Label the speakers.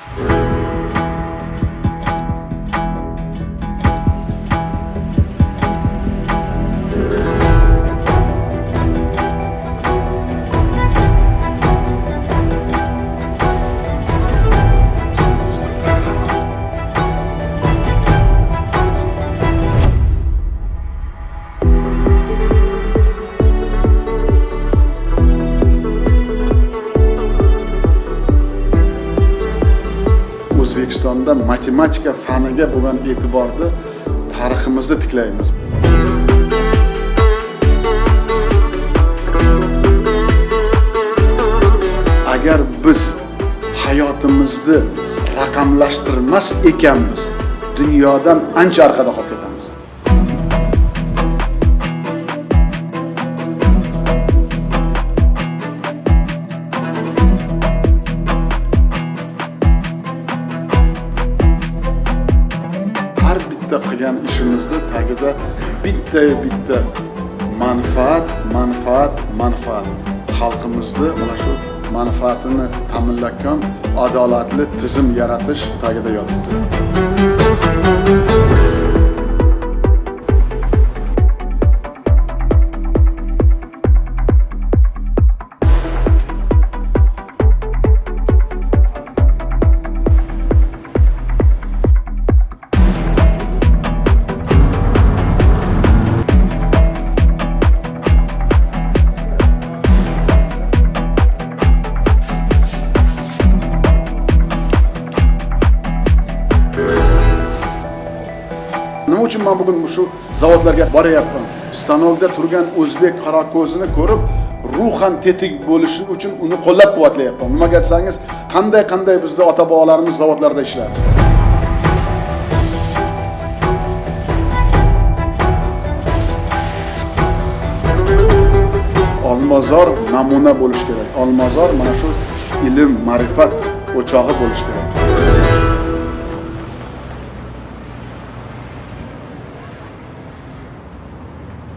Speaker 1: Yeah. O'zbekistonda matematika faniga bo'lgan e'tiborni tariximizda tiklaymiz. Agar biz hayotimizni raqamlashtirmas ekanmiz, dunyodan ancha orqada qolib ketamiz. Bitta qilgan ishimizni tagida bitta bitta manfaat manfaat manfaat. Xalqimizni mana shu manfaatini ta'minlayotgan adolatli tizim yaratish tagida yotibdi uchun man bugun shu zavodlarga boryapman stanokda turgan o'zbek qorako'zini ko'rib ruhan tetik bo'lishi uchun uni qo'llab quvvatlayapman nimaga desangiz qanday qanday bizda ota bobolarimiz zavodlarda ishlardi olmazor namuna bo'lishi kerak. Olmazor mana shu ilm ma'rifat o'chog'i bo'lishi kerak